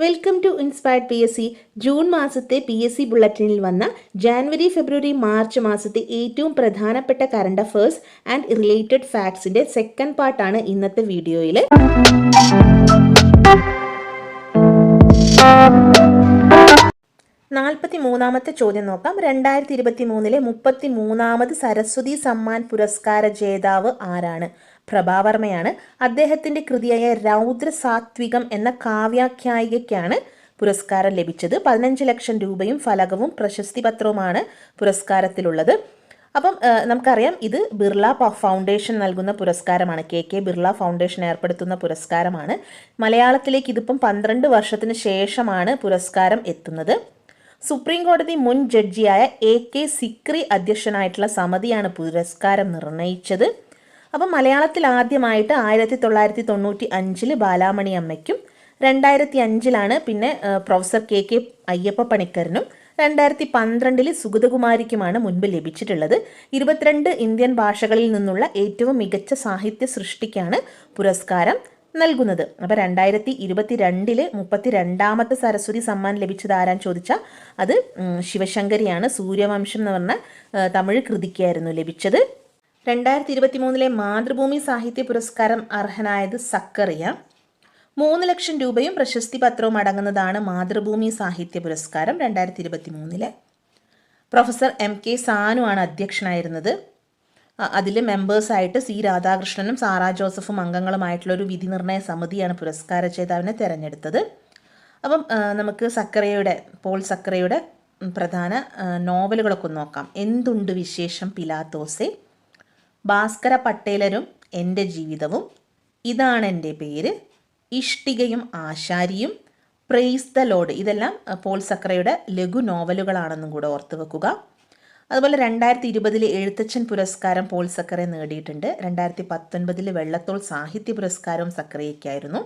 Welcome to inspired P S C June മാസത്തെ P S C ബുള്ളറ്റിനിൽ വന്ന January February March മാസത്തെ ഏറ്റവും പ്രധാനപ്പെട്ട കറണ്ട് അഫേഴ്സ് ആൻഡ് റിലേറ്റഡ് ഫാക്ട്സിന്റെ സെക്കൻഡ് പാർട്ടാണ് ഇന്നത്തെ വീഡിയോയിൽ നാൽപ്പത്തി മൂന്നാമത്തെ ചോദ്യം നോക്കാം. രണ്ടായിരത്തി ഇരുപത്തി മൂന്നിലെ മുപ്പത്തി മൂന്നാമത് സരസ്വതി സമ്മാൻ പുരസ്കാര ജേതാവ് ആരാണ്? പ്രഭാവർമ്മയാണ്. അദ്ദേഹത്തിന്റെ കൃതിയായ രൗദ്രസാത്വികം എന്ന കാവ്യാഖ്യായികയ്ക്കാണ് പുരസ്കാരം ലഭിച്ചത്. പതിനഞ്ച് ലക്ഷം രൂപയും ഫലകവും പ്രശസ്തി പത്രവുമാണ് പുരസ്കാരത്തിലുള്ളത്. അപ്പം നമുക്കറിയാം ഇത് ബിർള ഫൗണ്ടേഷൻ നൽകുന്ന പുരസ്കാരമാണ്. കെ കെ ബിർള ഫൗണ്ടേഷൻ ഏർപ്പെടുത്തുന്ന പുരസ്കാരമാണ്. മലയാളത്തിലേക്ക് ഇതിപ്പം പന്ത്രണ്ട് വർഷത്തിന് ശേഷമാണ് പുരസ്കാരം എത്തുന്നത്. സുപ്രീം കോടതി മുൻ ജഡ്ജിയായ എ കെ സിക്രി അധ്യക്ഷനായിട്ടുള്ള സമിതിയാണ് പുരസ്കാരം നിർണയിച്ചത്. അപ്പം മലയാളത്തിൽ ആദ്യമായിട്ട് ആയിരത്തി തൊള്ളായിരത്തി തൊണ്ണൂറ്റി അഞ്ചിൽ ബാലാമണി അമ്മയ്ക്കും രണ്ടായിരത്തി അഞ്ചിലാണ് പിന്നെ പ്രൊഫസർ കെ കെ അയ്യപ്പ പണിക്കറിനും രണ്ടായിരത്തി പന്ത്രണ്ടിൽ സുഗതകുമാരിക്കുമാണ് മുൻപ് ലഭിച്ചിട്ടുള്ളത്. ഇരുപത്തിരണ്ട് ഇന്ത്യൻ ഭാഷകളിൽ നിന്നുള്ള ഏറ്റവും മികച്ച സാഹിത്യ സൃഷ്ടിക്കാണ് പുരസ്കാരം നൽകുന്നത്. അപ്പോൾ രണ്ടായിരത്തി ഇരുപത്തി രണ്ടിൽ മുപ്പത്തി രണ്ടാമത്തെ സരസ്വതി സമ്മാൻ ലഭിച്ചത് ആരാൻ ചോദിച്ചാൽ അത് ശിവശങ്കരിയാണ്. സൂര്യവംശം എന്ന് പറഞ്ഞ തമിഴ് കൃതിക്കായിരുന്നു ലഭിച്ചത്. രണ്ടായിരത്തി ഇരുപത്തി മൂന്നിലെ മാതൃഭൂമി സാഹിത്യ പുരസ്കാരം അർഹനായത് സക്കറിയ. മൂന്ന് ലക്ഷം രൂപയും പ്രശസ്തി പത്രവും അടങ്ങുന്നതാണ് മാതൃഭൂമി സാഹിത്യ പുരസ്കാരം രണ്ടായിരത്തി ഇരുപത്തി മൂന്നിലെ പ്രൊഫസർ എം കെ സാനു ആണ് അധ്യക്ഷനായിരുന്നത്. അതിൽ മെമ്പേഴ്സായിട്ട് സി രാധാകൃഷ്ണനും സാറാ ജോസഫും അംഗങ്ങളുമായിട്ടുള്ള ഒരു വിധി സമിതിയാണ് പുരസ്കാര ജേതാവിനെ തിരഞ്ഞെടുത്തത്. അപ്പം നമുക്ക് സക്കറയുടെ പോൾ സക്കറയുടെ പ്രധാന നോവലുകളൊക്കെ നോക്കാം. എന്തുണ്ട് വിശേഷം പിലാത്തോസെ? ഭാസ്കര പട്ടേലരും എന്റെ ജീവിതവും. ഇതാണ് എന്റെ പേര്. ഇഷ്ടികയും ആശാരിയും. പ്രേസ് ദ ലോഡ് ഇതെല്ലാം പോൾ സക്രയുടെ ലഘു നോവലുകളാണെന്നും കൂടെ ഓർത്ത് വെക്കുക. അതുപോലെ രണ്ടായിരത്തി ഇരുപതിലെ എഴുത്തച്ഛൻ പുരസ്കാരം പോൾ സക്കറെ നേടിയിട്ടുണ്ട്. രണ്ടായിരത്തി പത്തൊൻപതിൽ വെള്ളത്തോൾ സാഹിത്യ പുരസ്കാരവും സക്രയക്കായിരുന്നു.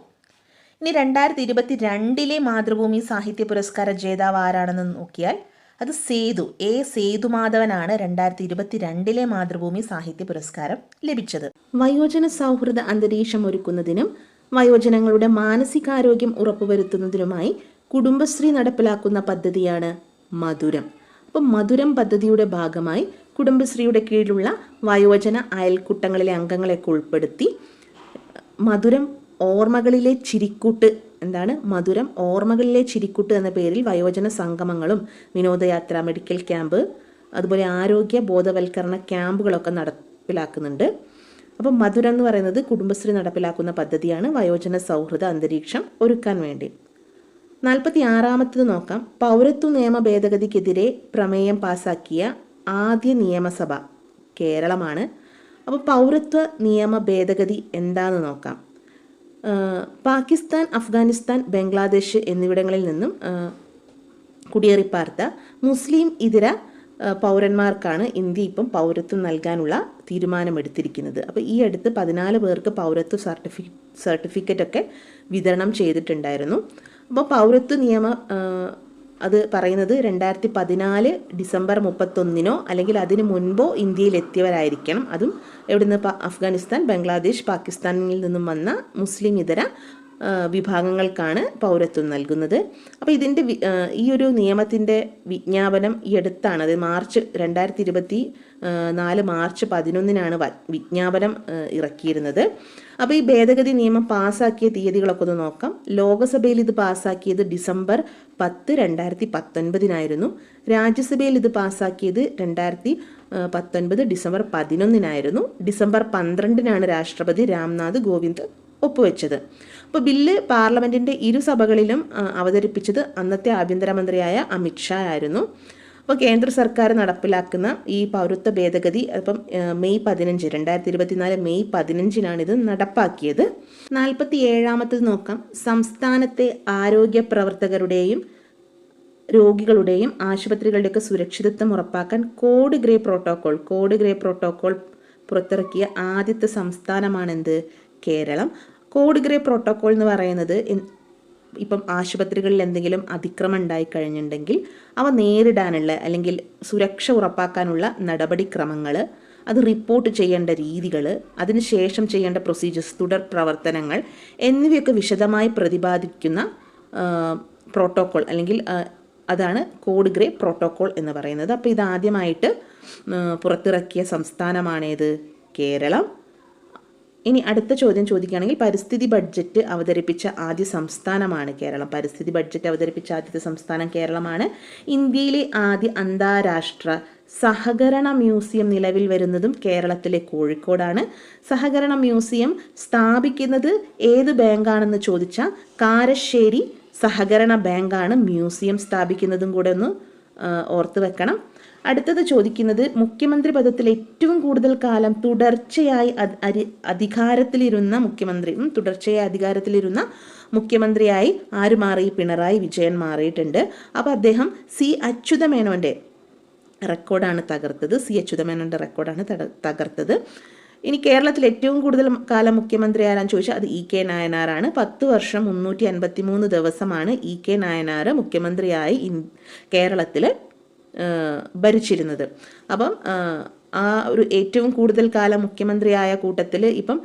ഇനി രണ്ടായിരത്തി ഇരുപത്തി രണ്ടിലെ മാതൃഭൂമി സാഹിത്യ പുരസ്കാര ജേതാവ് ആരാണെന്ന് നോക്കിയാൽ അത് സേതു എ സേതുമാധവനാണ് രണ്ടായിരത്തി ഇരുപത്തി രണ്ടിലെ മാതൃഭൂമി സാഹിത്യ പുരസ്കാരം ലഭിച്ചത്. വയോജന സൗഹൃദ അന്തരീക്ഷം ഒരുക്കുന്നതിനും വയോജനങ്ങളുടെ മാനസികാരോഗ്യം ഉറപ്പുവരുത്തുന്നതിനുമായി കുടുംബശ്രീ നടപ്പിലാക്കുന്ന പദ്ധതിയാണ് മധുരം. അപ്പം മധുരം പദ്ധതിയുടെ ഭാഗമായി കുടുംബശ്രീയുടെ കീഴിലുള്ള വയോജന അയൽക്കൂട്ടങ്ങളിലെ അംഗങ്ങളെയൊക്കെ ഉൾപ്പെടുത്തി മധുരം ഓർമ്മകളിലെ ചിരിക്കൂട്ട് എന്താണ്? മധുരം ഓർമ്മകളിലെ ചിരിക്കുട്ട് എന്ന പേരിൽ വയോജന സംഗമങ്ങളും വിനോദയാത്ര മെഡിക്കൽ ക്യാമ്പ് അതുപോലെ ആരോഗ്യ ബോധവൽക്കരണ ക്യാമ്പുകളൊക്കെ നടപ്പിലാക്കുന്നുണ്ട്. അപ്പം മധുരം എന്ന് പറയുന്നത് കുടുംബശ്രീ നടപ്പിലാക്കുന്ന പദ്ധതിയാണ്. വയോജന സൗഹൃദ അന്തരീക്ഷം ഒരുക്കാൻ വേണ്ടി. നാൽപ്പത്തി ആറാമത്തത് നോക്കാം. പൗരത്വ നിയമ ഭേദഗതിക്കെതിരെ പ്രമേയം പാസാക്കിയ ആദ്യ നിയമസഭ കേരളമാണ്. അപ്പോൾ പൗരത്വ നിയമ ഭേദഗതി എന്താണെന്ന് നോക്കാം. പാകിസ്ഥാൻ അഫ്ഗാനിസ്ഥാൻ ബംഗ്ലാദേശ് എന്നിവിടങ്ങളിൽ നിന്നും കുടിയേറിപ്പാർത്ത മുസ്ലിം ഇതര പൗരന്മാർക്കാണ് ഇന്ത്യ ഇപ്പം പൗരത്വം നൽകാനുള്ള തീരുമാനമെടുത്തിരിക്കുന്നത്. അപ്പോൾ ഈ അടുത്ത് പതിനാല് പേർക്ക് പൗരത്വ സർട്ടിഫി സർട്ടിഫിക്കറ്റ് ഒക്കെ വിതരണം ചെയ്തിട്ടുണ്ടായിരുന്നു. അപ്പോൾ പൗരത്വ നിയമ അത് പറയുന്നത് രണ്ടായിരത്തി പതിനാല് ഡിസംബർ മുപ്പത്തൊന്നിനോ അല്ലെങ്കിൽ അതിന് മുൻപോ ഇന്ത്യയിൽ എത്തിയവരായിരിക്കണം അതും എവിടുന്ന്? അഫ്ഗാനിസ്ഥാൻ ബംഗ്ലാദേശ് പാകിസ്ഥാനിൽ നിന്നും വന്ന മുസ്ലിം ഇതര വിഭാഗങ്ങൾക്കാണ് പൗരത്വം നൽകുന്നത്. അപ്പോൾ ഇതിന്റെ ഈ ഒരു നിയമത്തിന്റെ വിജ്ഞാപനം ഈ അടുത്താണ്. അത് മാർച്ച് രണ്ടായിരത്തി ഇരുപത്തി നാല് മാർച്ച് പതിനൊന്നിനാണ് വിജ്ഞാപനം ഇറക്കിയിരുന്നത്. അപ്പോൾ ഈ ഭേദഗതി നിയമം പാസ്സാക്കിയ തീയതികളൊക്കെ ഒന്ന് നോക്കാം. ലോകസഭയിൽ ഇത് പാസ്സാക്കിയത് ഡിസംബർ പത്ത് രണ്ടായിരത്തി പത്തൊൻപതിനായിരുന്നു രാജ്യസഭയിൽ ഇത് പാസ്സാക്കിയത് രണ്ടായിരത്തി പത്തൊൻപത് ഡിസംബർ പതിനൊന്നിനായിരുന്നു. ഡിസംബർ പന്ത്രണ്ടിനാണ് രാഷ്ട്രപതി രാംനാഥ് കോവിന്ദ് ഒപ്പുവെച്ചത്. അപ്പോൾ ബില്ല് പാർലമെന്റിന്റെ ഇരുസഭകളിലും അവതരിപ്പിച്ചത് അന്നത്തെ ആഭ്യന്തരമന്ത്രിയായ അമിത്ഷാ ആയിരുന്നു. അപ്പോൾ കേന്ദ്ര സർക്കാർ നടപ്പിലാക്കുന്ന ഈ പൗരത്വ ഭേദഗതി അപ്പം മെയ് പതിനഞ്ച് രണ്ടായിരത്തി ഇരുപത്തിനാല് മെയ് ഇത് നടപ്പാക്കിയത്. നാൽപ്പത്തി ഏഴാമത്തത് നോക്കാം. സംസ്ഥാനത്തെ ആരോഗ്യ പ്രവർത്തകരുടെയും രോഗികളുടെയും ആശുപത്രികളുടെയൊക്കെ സുരക്ഷിതത്വം ഉറപ്പാക്കാൻ code grey protocol code grey protocol പുറത്തിറക്കിയ ആദ്യത്തെ സംസ്ഥാനമാണെന്ത്? കേരളം. കോഡ് ഗ്രേ പ്രോട്ടോകോൾ എന്ന് പറയുന്നത് ഇപ്പം ആശുപത്രികളിൽ എന്തെങ്കിലും അതിക്രമം ഉണ്ടായി കഴിഞ്ഞിട്ടുണ്ടെങ്കിൽ അവ നേരിടാനുള്ള അല്ലെങ്കിൽ സുരക്ഷ ഉറപ്പാക്കാനുള്ള നടപടിക്രമങ്ങൾ അത് റിപ്പോർട്ട് ചെയ്യേണ്ട രീതികൾ അതിനുശേഷം ചെയ്യേണ്ട പ്രൊസീജിയേഴ്സ് തുടർ പ്രവർത്തനങ്ങൾ എന്നിവയൊക്കെ വിശദമായി പ്രതിപാദിക്കുന്ന പ്രോട്ടോക്കോൾ അല്ലെങ്കിൽ അതാണ് കോഡ് ഗ്രേ പ്രോട്ടോക്കോൾ എന്ന് പറയുന്നത്. അപ്പോൾ ഇതാദ്യമായിട്ട് പുറത്തിറക്കിയ സംസ്ഥാനമാണേത് കേരളം. ഇനി അടുത്ത ചോദ്യം ചോദിക്കുകയാണെങ്കിൽ പരിസ്ഥിതി ബഡ്ജറ്റ് അവതരിപ്പിച്ച ആദ്യ സംസ്ഥാനമാണ് കേരളം. പരിസ്ഥിതി ബഡ്ജറ്റ് അവതരിപ്പിച്ച ആദ്യത്തെ സംസ്ഥാനം കേരളമാണ്. ഇന്ത്യയിലെ ആദ്യ അന്താരാഷ്ട്ര സഹകരണ മ്യൂസിയം നിലവിൽ വരുന്നതും കേരളത്തിലെ കോഴിക്കോടാണ്. സഹകരണ മ്യൂസിയം സ്ഥാപിക്കുന്നത് ഏത് ബാങ്കാണെന്ന് ചോദിച്ചാൽ കാരശ്ശേരി സഹകരണ ബാങ്കാണ് മ്യൂസിയം സ്ഥാപിക്കുന്നതും കൂടെ ഒന്ന് ഓർത്ത് വെക്കണം. അടുത്തത് ചോദിക്കുന്നത് മുഖ്യമന്ത്രി പദത്തിൽ ഏറ്റവും കൂടുതൽ കാലം തുടർച്ചയായി അധികാരത്തിലിരുന്ന മുഖ്യമന്ത്രി തുടർച്ചയായി അധികാരത്തിലിരുന്ന മുഖ്യമന്ത്രിയായി ആര് മാറി? പിണറായി വിജയൻ മാറിയിട്ടുണ്ട്. അപ്പോൾ അദ്ദേഹം സി അച്യുതമേനോന്റെ റെക്കോർഡാണ് തകർത്തത്. സി അച്യുതമേനോന്റെ റെക്കോർഡാണ് തകർത്തത്. ഇനി കേരളത്തിൽ ഏറ്റവും കൂടുതൽ കാലം മുഖ്യമന്ത്രി ആരാന്ന് ചോദിച്ചാൽ അത് ഇ കെ നായനാറാണ് പത്ത് വർഷം മുന്നൂറ്റി അൻപത്തി മൂന്ന് ദിവസമാണ് ഇ കെ നായനാർ മുഖ്യമന്ത്രിയായി കേരളത്തിൽ ഭരിച്ചിരുന്നത്. അപ്പം ആ, ഒരു ഏറ്റവും കൂടുതൽ കാലം മുഖ്യമന്ത്രിയായ കൂട്ടത്തിൽ ഇപ്പം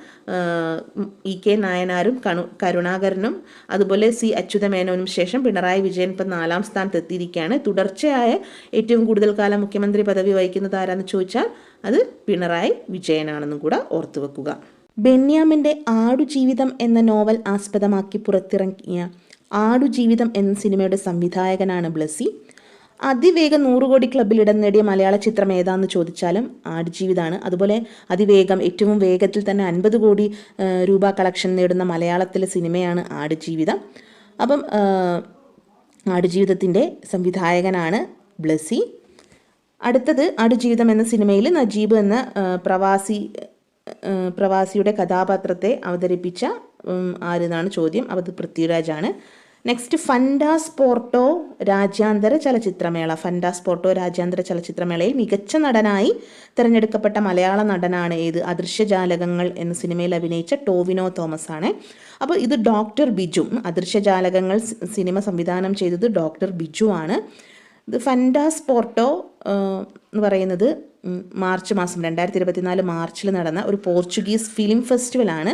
ഇ കെ നായനാരും കണു കരുണാകരനും അതുപോലെ സി അച്യുതമേനോനും ശേഷം പിണറായി വിജയൻ ഇപ്പം നാലാം സ്ഥാനത്ത് എത്തിയിരിക്കുകയാണ് തുടർച്ചയായ ഏറ്റവും കൂടുതൽ കാലം മുഖ്യമന്ത്രി പദവി വഹിക്കുന്നത് ആരാന്ന് ചോദിച്ചാൽ അത് പിണറായി വിജയനാണെന്നും കൂടെ ഓർത്തു വെക്കുക. ബെന്യാമിന്റെ ആടുജീവിതം എന്ന നോവൽ ആസ്പദമാക്കി പുറത്തിറങ്ങിയ ആടുജീവിതം എന്ന സിനിമയുടെ സംവിധായകനാണ് ബ്ലസി അതിവേഗം നൂറ് കോടി ക്ലബിൽ ഇടം നേടിയ മലയാള ചിത്രം ഏതാന്ന് ചോദിച്ചാലും ആടുജീവിതമാണ് അതുപോലെ അതിവേഗം ഏറ്റവും വേഗത്തിൽ തന്നെ അൻപത് കോടി രൂപ കളക്ഷൻ നേടുന്ന മലയാളത്തിലെ സിനിമയാണ് ആടുജീവിതം. അപ്പം ആടുജീവിതത്തിന്റെ സംവിധായകനാണ് ബ്ലസി. അടുത്തത് ആടുജീവിതം എന്ന സിനിമയിൽ നജീബ് എന്ന പ്രവാസി പ്രവാസിയുടെ കഥാപാത്രത്തെ അവതരിപ്പിച്ച ആരെന്നാണ് ചോദ്യം? അത് പൃഥ്വിരാജാണ്. നെക്സ്റ്റ് ഫണ്ടാസ് പോർട്ടോ രാജ്യാന്തര ചലച്ചിത്രമേള. ഫണ്ടാസ് പോർട്ടോ രാജ്യാന്തര ചലച്ചിത്രമേളയിൽ മികച്ച നടനായി തിരഞ്ഞെടുക്കപ്പെട്ട മലയാള നടനാണ് ഏത്? അദൃശ്യജാലകങ്ങൾ എന്ന സിനിമയിൽ അഭിനയിച്ച ടോവിനോ തോമസ് ആണ് അപ്പോൾ ഇത് ഡോക്ടർ ബിജു. അദൃശ്യജാലകങ്ങൾ സിനിമ സംവിധാനം ചെയ്തത് ഡോക്ടർ ബിജു ആണ്. ഇത് ഫൻഡാസ് പോർട്ടോ എന്ന് പറയുന്നത് മാർച്ച് മാസം രണ്ടായിരത്തി ഇരുപത്തിനാല് മാർച്ചിൽ നടന്ന ഒരു പോർച്ചുഗീസ് ഫിലിം ഫെസ്റ്റിവലാണ്.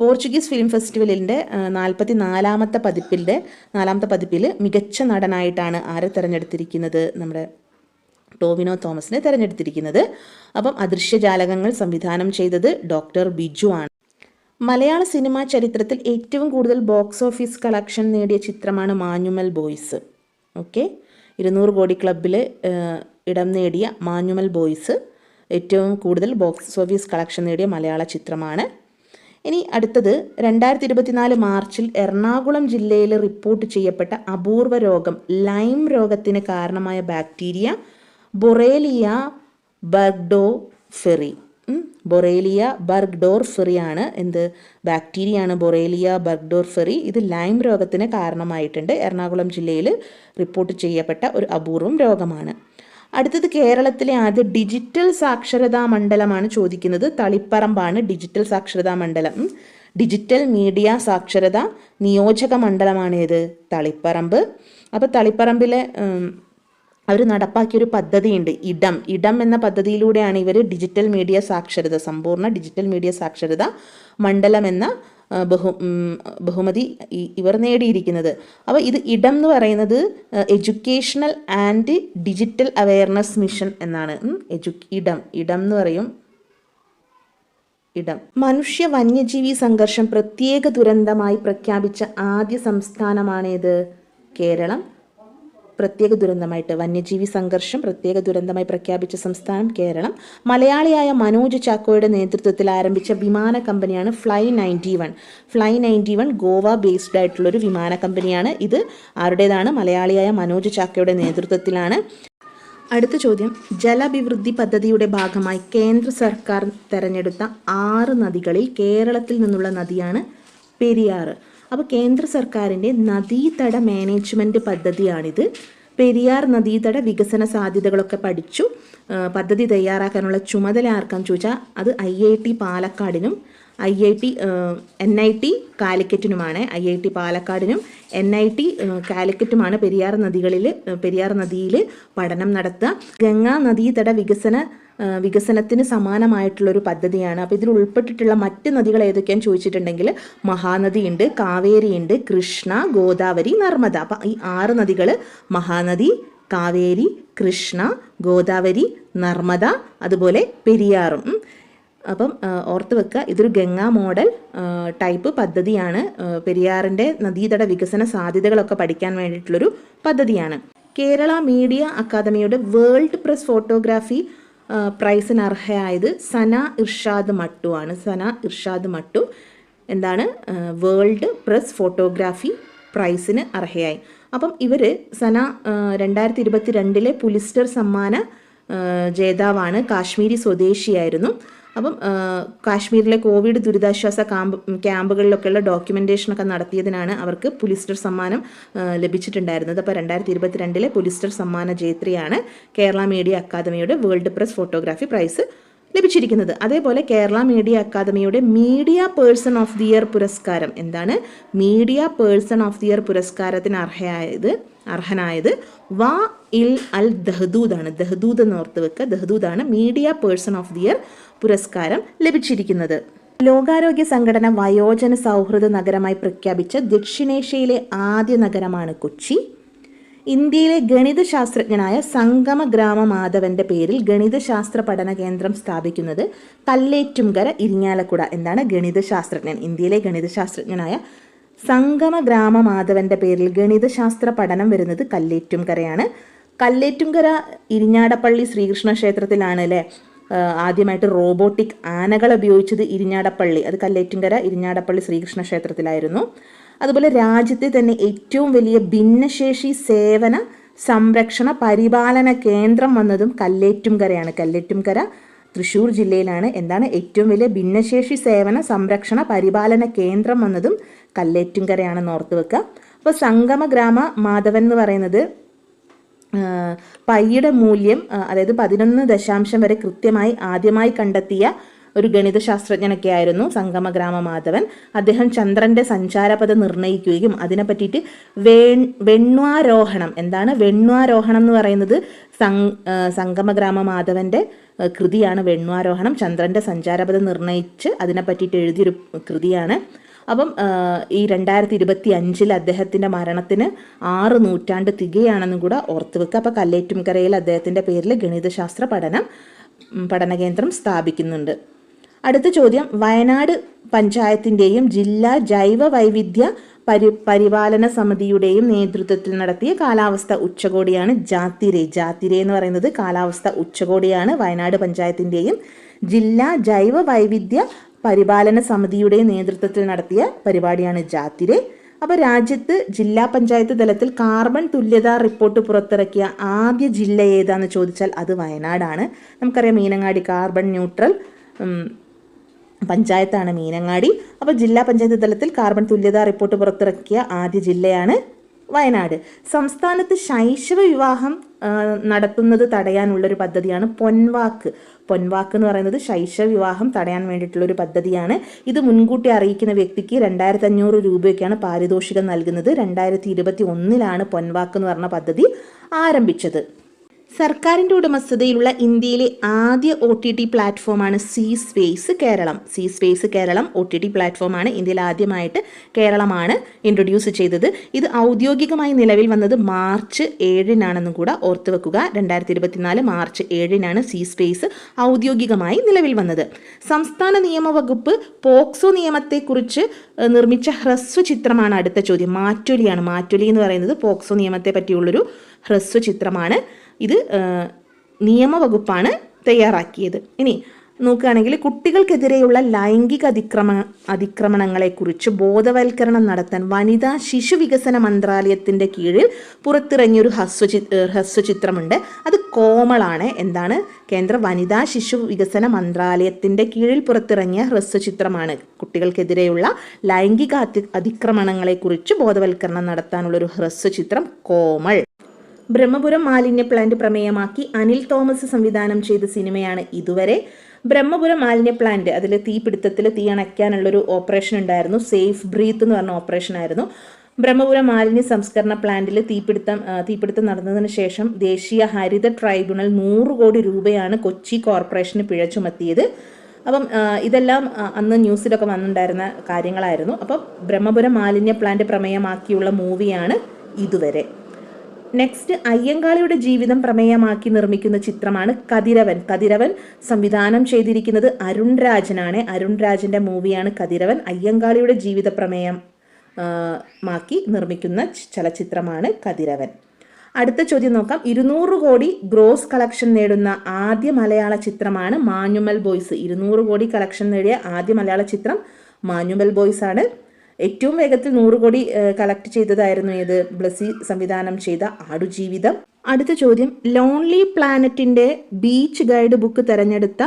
പോർച്ചുഗീസ് ഫിലിം ഫെസ്റ്റിവലിന്റെ നാൽപ്പത്തി നാലാമത്തെ പതിപ്പിന്റെ നാലാമത്തെ പതിപ്പിൽ മികച്ച നടനായിട്ടാണ് ആരെ തിരഞ്ഞെടുത്തിരിക്കുന്നത് നമ്മുടെ ടോവിനോ തോമസിനെ തിരഞ്ഞെടുത്തിരിക്കുന്നത്. അപ്പം അദൃശ്യജാലകങ്ങൾ സംവിധാനം ചെയ്തത് ഡോക്ടർ ബിജു ആണ്. മലയാള സിനിമാ ചരിത്രത്തിൽ ഏറ്റവും കൂടുതൽ ബോക്സ് ഓഫീസ് കളക്ഷൻ നേടിയ ചിത്രമാണ് മാന്യുമൽ ബോയ്സ്. ഓക്കെ? ഇരുന്നൂറ് കോടി ക്ലബിൽ ഇടം നേടിയ മാന്യുമൽ ബോയ്സ് ഏറ്റവും കൂടുതൽ ബോക്സ് ഓഫീസ് കളക്ഷൻ നേടിയ മലയാള ചിത്രമാണ്. ഇനി അടുത്തത് രണ്ടായിരത്തി ഇരുപത്തിനാല് മാർച്ചിൽ എറണാകുളം ജില്ലയിൽ റിപ്പോർട്ട് ചെയ്യപ്പെട്ട അപൂർവ രോഗം ലൈം രോഗത്തിന് കാരണമായ bacteria Borrelia burgdorferi Borrelia ബർഗ്ഡോർ ഫെറിയാണ് എന്ത്? ബാക്ടീരിയയാണ് ബൊറേലിയ ബർഗ്ഡോർ ഫെറി ഇത് ലൈം രോഗത്തിന് കാരണമായിട്ടുണ്ട്. എറണാകുളം ജില്ലയിൽ റിപ്പോർട്ട് ചെയ്യപ്പെട്ട ഒരു അപൂർവം രോഗമാണ്. അടുത്തത് കേരളത്തിലെ ആദ്യ ഡിജിറ്റൽ സാക്ഷരതാ മണ്ഡലമാണ് ചോദിക്കുന്നത്. തളിപ്പറമ്പാണ് ഡിജിറ്റൽ സാക്ഷരതാ മണ്ഡലം. ഡിജിറ്റൽ മീഡിയ സാക്ഷരത നിയോജക മണ്ഡലമാണ് ഏത് തളിപ്പറമ്പ്. അപ്പോൾ തളിപ്പറമ്പിലെ അവർ നടപ്പാക്കിയൊരു പദ്ധതിയുണ്ട്. ഇടം. ഇടം എന്ന പദ്ധതിയിലൂടെയാണ് ഇവർ ഡിജിറ്റൽ മീഡിയ സാക്ഷരത സമ്പൂർണ ഡിജിറ്റൽ മീഡിയ സാക്ഷരത മണ്ഡലം എന്ന ബഹു ബഹുമതി ഇവർ നേടിയിരിക്കുന്നത്. അപ്പോൾ ഇത് ഇടം എന്ന് പറയുന്നത് educational and digital awareness mission എന്നാണ്. എജു ഇടം. ഇടം എന്ന് പറയും. ഇടം. മനുഷ്യ വന്യജീവി സംഘർഷം പ്രത്യേക ദുരന്തമായി പ്രഖ്യാപിച്ച ആദ്യ സംസ്ഥാനമാണേത് കേരളം. പ്രത്യേക ദുരന്തമായിട്ട് വന്യജീവി സംഘർഷം പ്രത്യേക ദുരന്തമായി പ്രഖ്യാപിച്ച സംസ്ഥാനം കേരളം. മലയാളിയായ മനോജ് ചാക്കോയുടെ നേതൃത്വത്തിൽ ആരംഭിച്ച വിമാന കമ്പനിയാണ് Fly ninety one. Fly ninety one Goa based ആയിട്ടുള്ള ഒരു വിമാന കമ്പനിയാണ് ഇത്. ആരുടേതാണ്? മലയാളിയായ മനോജ് ചാക്കോയുടെ നേതൃത്വത്തിലാണ്. അടുത്ത ചോദ്യം. ജലഭിവൃദ്ധി പദ്ധതിയുടെ ഭാഗമായി കേന്ദ്ര സർക്കാർ തെരഞ്ഞെടുത്ത ആറ് നദികളിൽ കേരളത്തിൽ നിന്നുള്ള നദിയാണ് പെരിയാറ്. അപ്പോൾ കേന്ദ്ര സർക്കാരിന്റെ നദീതട മാനേജ്മെന്റ് പദ്ധതിയാണിത്. പെരിയാർ നദീതട വികസന സാധ്യതകളൊക്കെ പഠിച്ചു. പദ്ധതി തയ്യാറാക്കാനുള്ള ചുമതല ആർക്കാന്ന് ചോദിച്ചാൽ അത് I I T പാലക്കാടിനും I I T N I T കാലിക്കറ്റിനുമാണ്. I I T പാലക്കാടിനും എൻ ഐ ടി കാലിക്കറ്റുമാണ് പെരിയാർ നദികളിൽ പെരിയാർ നദിയിൽ പഠനം നടത്തുക. ഗംഗാ നദീതട വികസന വികസനത്തിന് സമാനമായിട്ടുള്ളൊരു പദ്ധതിയാണ്. അപ്പോൾ ഇതിൽ ഉൾപ്പെട്ടിട്ടുള്ള മറ്റ് നദികൾ ഏതൊക്കെയാണെന്ന് ചോദിച്ചിട്ടുണ്ടെങ്കിൽ മഹാനദിയുണ്ട് കാവേരിയുണ്ട് കൃഷ്ണ ഗോദാവരി നർമ്മദ. അപ്പം ഈ ആറ് നദികൾ മഹാനദി കാവേരി കൃഷ്ണ ഗോദാവരി നർമ്മദ അതുപോലെ പെരിയാറും. അപ്പം ഓർത്ത് വെക്കുക ഇതൊരു ഗംഗാ മോഡൽ ടൈപ്പ് പദ്ധതിയാണ്. പെരിയാറിന്റെ നദീതട വികസന സാധ്യതകളൊക്കെ പഠിക്കാൻ വേണ്ടിയിട്ടുള്ളൊരു പദ്ധതിയാണ്. കേരള മീഡിയ അക്കാദമിയുടെ വേൾഡ് പ്രസ് ഫോട്ടോഗ്രാഫി പ്രൈസിന് അർഹയായത് സന ഇർഷാദ് മട്ടു ആണ്. സന ഇർഷാദ് മട്ടു. എന്താണ്? വേൾഡ് പ്രസ് ഫോട്ടോഗ്രാഫി പ്രൈസിന് അർഹയായി. അപ്പം ഇവർ സന രണ്ടായിരത്തി ഇരുപത്തി രണ്ടിലെ പുലിസ്റ്റർ സമ്മാന ജേതാവാണ്. കാശ്മീരി സ്വദേശിയായിരുന്നു. അപ്പം കാശ്മീരിലെ കോവിഡ് ദുരിതാശ്വാസ ക്യാമ്പ് ക്യാമ്പുകളിലൊക്കെയുള്ള ഡോക്യുമെന്റേഷനൊക്കെ നടത്തിയതിനാണ് അവർക്ക് പുലിസ്റ്റർ സമ്മാനം ലഭിച്ചിട്ടുണ്ടായിരുന്നത്. അപ്പോൾ രണ്ടായിരത്തി ഇരുപത്തിരണ്ടിലെ പുലിസ്റ്റർ സമ്മാന ജേത്രിയാണ് കേരള മീഡിയ അക്കാദമിയുടെ വേൾഡ് പ്രസ് ഫോട്ടോഗ്രാഫി പ്രൈസ് ലഭിച്ചിരിക്കുന്നത്. അതേപോലെ കേരള മീഡിയ അക്കാദമിയുടെ media person of the year പുരസ്കാരം എന്താണ്? Media person of the year പുരസ്കാരത്തിന് അർഹയായത് അർഹനായത് വാ ഇൽ അൽ ദഹദൂദ് ആണ്. ദഹദൂദ് എന്ന് ഓർത്ത് വെക്കുക. ദഹദൂദാണ് media person of the year പുരസ്കാരം ലഭിച്ചിരിക്കുന്നത്. ലോകാരോഗ്യ സംഘടന വയോജന സൗഹൃദ നഗരമായി പ്രഖ്യാപിച്ച ദക്ഷിണേഷ്യയിലെ ആദ്യ നഗരമാണ് കൊച്ചി. ഇന്ത്യയിലെ ഗണിതശാസ്ത്രജ്ഞനായ സംഗമ ഗ്രാമ മാധവന്റെ പേരിൽ ഗണിതശാസ്ത്ര പഠന കേന്ദ്രം സ്ഥാപിക്കുന്നത് കല്ലേറ്റുംകര ഇരിങ്ങാലക്കുട ഗണിത ഗണിതശാസ്ത്രജ്ഞൻ. ഇന്ത്യയിലെ ഗണിതശാസ്ത്രജ്ഞനായ സംഗമ ഗ്രാമ മാധവന്റെ പേരിൽ ഗണിതശാസ്ത്ര പഠനം വരുന്നത് കല്ലേറ്റുംകരയാണ്. കല്ലേറ്റുംകര ഇരിഞ്ഞാടപ്പള്ളി ശ്രീകൃഷ്ണ ക്ഷേത്രത്തിലാണ് അല്ലേ ആദ്യമായിട്ട് റോബോട്ടിക് ആനകൾ ഉപയോഗിച്ചത് ഇരിഞ്ഞാടപ്പള്ളി. അത് കല്ലേറ്റിങ്കര ഇരിഞ്ഞാടപ്പള്ളി ശ്രീകൃഷ്ണ ക്ഷേത്രത്തിലായിരുന്നു. അതുപോലെ രാജ്യത്തെ തന്നെ ഏറ്റവും വലിയ ഭിന്നശേഷി സേവന സംരക്ഷണ പരിപാലന കേന്ദ്രം വന്നതും കല്ലേറ്റുംകരയാണ്. കല്ലേറ്റുംകര തൃശ്ശൂർ ജില്ലയിലാണ്. എന്താണ് ഏറ്റവും വലിയ ഭിന്നശേഷി സേവന സംരക്ഷണ പരിപാലന കേന്ദ്രം വന്നതും കല്ലേറ്റുംകരയാണെന്ന് ഓർത്ത് വെക്കുക. അപ്പോൾ സംഗമ ഗ്രാമ മാധവൻ എന്ന് പറയുന്നത് പൈയുടെ മൂല്യം അതായത് പതിനൊന്ന് ദശാംശം വരെ കൃത്യമായി ആദ്യമായി കണ്ടെത്തിയ ഒരു ഗണിതശാസ്ത്രജ്ഞനൊക്കെ ആയിരുന്നു സംഗമഗ്രാമ മാധവൻ അദ്ദേഹം ചന്ദ്രന്റെ സഞ്ചാരപഥ നിർണയിക്കുകയും അതിനെ പറ്റിയിട്ട് വേ വെണ്വാരോഹണം എന്താണ് വെണ്വാരോഹണം എന്ന് പറയുന്നത്? സംഗമഗ്രാമ മാധവന്റെ കൃതിയാണ് വെണ്വാരോഹണം. ചന്ദ്രന്റെ സഞ്ചാരപഥ നിർണയിച്ച് അതിനെ പറ്റിയിട്ട് എഴുതിയൊരു കൃതിയാണ്. അപ്പം ഈ രണ്ടായിരത്തി ഇരുപത്തി അഞ്ചിൽ അദ്ദേഹത്തിന്റെ മരണത്തിന് ആറ് നൂറ്റാണ്ട് തികയാണെന്നും കൂടെ ഓർത്ത് വെക്കുക അപ്പോൾ കല്ലേറ്റുംകരയിൽ അദ്ദേഹത്തിന്റെ പേരിൽ ഗണിതശാസ്ത്ര പഠനം പഠന പഠനകേന്ദ്രം സ്ഥാപിക്കുന്നുണ്ട്. അടുത്ത ചോദ്യം വയനാട് പഞ്ചായത്തിന്റെയും ജില്ലാ ജൈവ വൈവിധ്യ പരി പരിപാലന സമിതിയുടെയും നേതൃത്വത്തിൽ നടത്തിയ കാലാവസ്ഥ ഉച്ചകോടിയാണ് ജാത്തിരെ. ജാത്തിരെ എന്ന് പറയുന്നത് കാലാവസ്ഥ ഉച്ചകോടിയാണ് വയനാട് പഞ്ചായത്തിന്റെയും ജില്ലാ ജൈവ വൈവിധ്യ പരിപാലന സമിതിയുടെ നേതൃത്വത്തിൽ നടത്തിയ പരിപാടിയാണ് ജാത്തിരെ. അപ്പോൾ രാജ്യത്ത് ജില്ലാ പഞ്ചായത്ത് തലത്തിൽ കാർബൺ തുല്യതാ റിപ്പോർട്ട് പുറത്തിറക്കിയ ആദ്യ ജില്ല ഏതാന്ന് ചോദിച്ചാൽ അത് വയനാടാണ്. നമുക്കറിയാം മീനങ്ങാടി കാർബൺ ന്യൂട്രൽ പഞ്ചായത്താണ് മീനങ്ങാടി. അപ്പോൾ ജില്ലാ പഞ്ചായത്ത് തലത്തിൽ കാർബൺ തുല്യതാ റിപ്പോർട്ട് പുറത്തിറക്കിയ ആദ്യ ജില്ലയാണ് വയനാട്. സംസ്ഥാനത്ത് ശൈശവ വിവാഹം നടത്തുന്നത് തടയാനുള്ളൊരു പദ്ധതിയാണ് പൊൻവാക്ക്. പൊൻവാക്ക് എന്ന് പറയുന്നത് ശൈശവ വിവാഹം തടയാൻ വേണ്ടിയിട്ടുള്ളൊരു പദ്ധതിയാണ്. ഇത് മുൻകൂട്ടി അറിയിക്കുന്ന വ്യക്തിക്ക് രണ്ടായിരത്തി അഞ്ഞൂറ് രൂപയൊക്കെയാണ് പാരിതോഷികം നൽകുന്നത്. രണ്ടായിരത്തി ഇരുപത്തി ഒന്നിലാണ് പൊൻവാക്ക് എന്ന് പറഞ്ഞ പദ്ധതി ആരംഭിച്ചത്. സർക്കാരിന്റെ ഉടമസ്ഥതയിലുള്ള ഇന്ത്യയിലെ ആദ്യ ഒ ടി ടി പ്ലാറ്റ്ഫോമാണ് C space Keralam. C space Keralam O T T പ്ലാറ്റ്ഫോമാണ് ഇന്ത്യയിൽ ആദ്യമായിട്ട് കേരളമാണ് ഇൻട്രൊഡ്യൂസ് ചെയ്തത്. ഇത് ഔദ്യോഗികമായി നിലവിൽ വന്നത് മാർച്ച് ഏഴിനാണെന്നും കൂടെ ഓർത്തു വെക്കുക. രണ്ടായിരത്തി ഇരുപത്തിനാല് മാർച്ച് ഏഴിനാണ് സി സ്പേസ് ഔദ്യോഗികമായി നിലവിൽ വന്നത്. സംസ്ഥാന നിയമവകുപ്പ് പോക്സോ നിയമത്തെക്കുറിച്ച് നിർമ്മിച്ച ഹ്രസ്വ ചിത്രമാണ് അടുത്ത ചോദ്യം. മാറ്റൊലിയാണ്. മാറ്റൊലി എന്ന് പറയുന്നത് പോക്സോ നിയമത്തെ പറ്റിയുള്ളൊരു ഹ്രസ്വ ചിത്രമാണ്. ഇത് നിയമവകുപ്പാണ് തയ്യാറാക്കിയത്. ഇനി നോക്കുകയാണെങ്കിൽ കുട്ടികൾക്കെതിരെയുള്ള ലൈംഗിക അതിക്രമ അതിക്രമണങ്ങളെക്കുറിച്ച് ബോധവൽക്കരണം നടത്താൻ വനിതാ ശിശു വികസന മന്ത്രാലയത്തിന്റെ കീഴിൽ പുറത്തിറങ്ങിയൊരു ഹസ്വചി ഹ്രസ്വചിത്രമുണ്ട്. അത് കോമളാണ്. എന്താണ്? കേന്ദ്ര വനിതാ ശിശു വികസന മന്ത്രാലയത്തിന്റെ കീഴിൽ പുറത്തിറങ്ങിയ ഹ്രസ്വചിത്രമാണ്. കുട്ടികൾക്കെതിരെയുള്ള ലൈംഗിക അതി അതിക്രമണങ്ങളെക്കുറിച്ച് ബോധവൽക്കരണം നടത്താനുള്ളൊരു ഹ്രസ്വചിത്രം കോമൾ. ബ്രഹ്മപുരം മാലിന്യ പ്ലാന്റ് പ്രമേയമാക്കി അനിൽ തോമസ് സംവിധാനം ചെയ്ത സിനിമയാണ് ഇതുവരെ. ബ്രഹ്മപുരം മാലിന്യ പ്ലാന്റ് അതിൽ തീപിടുത്തത്തിൽ തീ അണയ്ക്കാനുള്ളൊരു ഓപ്പറേഷൻ ഉണ്ടായിരുന്നു. സേഫ് ബ്രീത്ത് എന്ന് പറഞ്ഞ ഓപ്പറേഷൻ ആയിരുന്നു. ബ്രഹ്മപുരം മാലിന്യ സംസ്കരണ പ്ലാന്റിൽ തീപിടുത്തം തീപിടുത്തം നടന്നതിന് ശേഷം ദേശീയ ഹരിത ട്രൈബ്യൂണൽ നൂറ് കോടി രൂപയാണ് കൊച്ചി കോർപ്പറേഷന് പിഴ ചുമത്തിയത്. അപ്പം ഇതെല്ലാം അന്ന് ന്യൂസിലൊക്കെ വന്നിട്ടുണ്ടായിരുന്ന കാര്യങ്ങളായിരുന്നു. അപ്പം ബ്രഹ്മപുരം മാലിന്യ പ്ലാന്റ് പ്രമേയമാക്കിയുള്ള മൂവിയാണ് ഇതുവരെ. നെക്സ്റ്റ് അയ്യങ്കാളിയുടെ ജീവിതം പ്രമേയമാക്കി നിർമ്മിക്കുന്ന ചിത്രമാണ് കതിരവൻ. കതിരവൻ സംവിധാനം ചെയ്തിരിക്കുന്നത് അരുൺ രാജനാണ്. അരുൺ രാജന്റെ മൂവിയാണ് കതിരവൻ. അയ്യങ്കാളിയുടെ ജീവിത പ്രമേയം മാക്കി നിർമ്മിക്കുന്ന ചലച്ചിത്രമാണ് കതിരവൻ. അടുത്ത ചോദ്യം നോക്കാം. ഇരുന്നൂറ് കോടി ഗ്രോസ് കളക്ഷൻ നേടുന്ന ആദ്യ മലയാള ചിത്രമാണ് മാനുമൽ ബോയ്സ്. ഇരുന്നൂറ് കോടി കളക്ഷൻ നേടിയ ആദ്യ മലയാള ചിത്രം മാനുമൽ ബോയ്സ് ആണ് ഏറ്റവും വേഗത്തിൽ നൂറ് കോടി കളക്ട് ചെയ്തതായിരുന്നു ഏത് ബ്ലസി സംവിധാനം ചെയ്ത ആടുജീവിതം. അടുത്ത ചോദ്യം. ലോൺലി പ്ലാനറ്റിന്റെ ബീച്ച് ഗൈഡ് ബുക്ക് തെരഞ്ഞെടുത്ത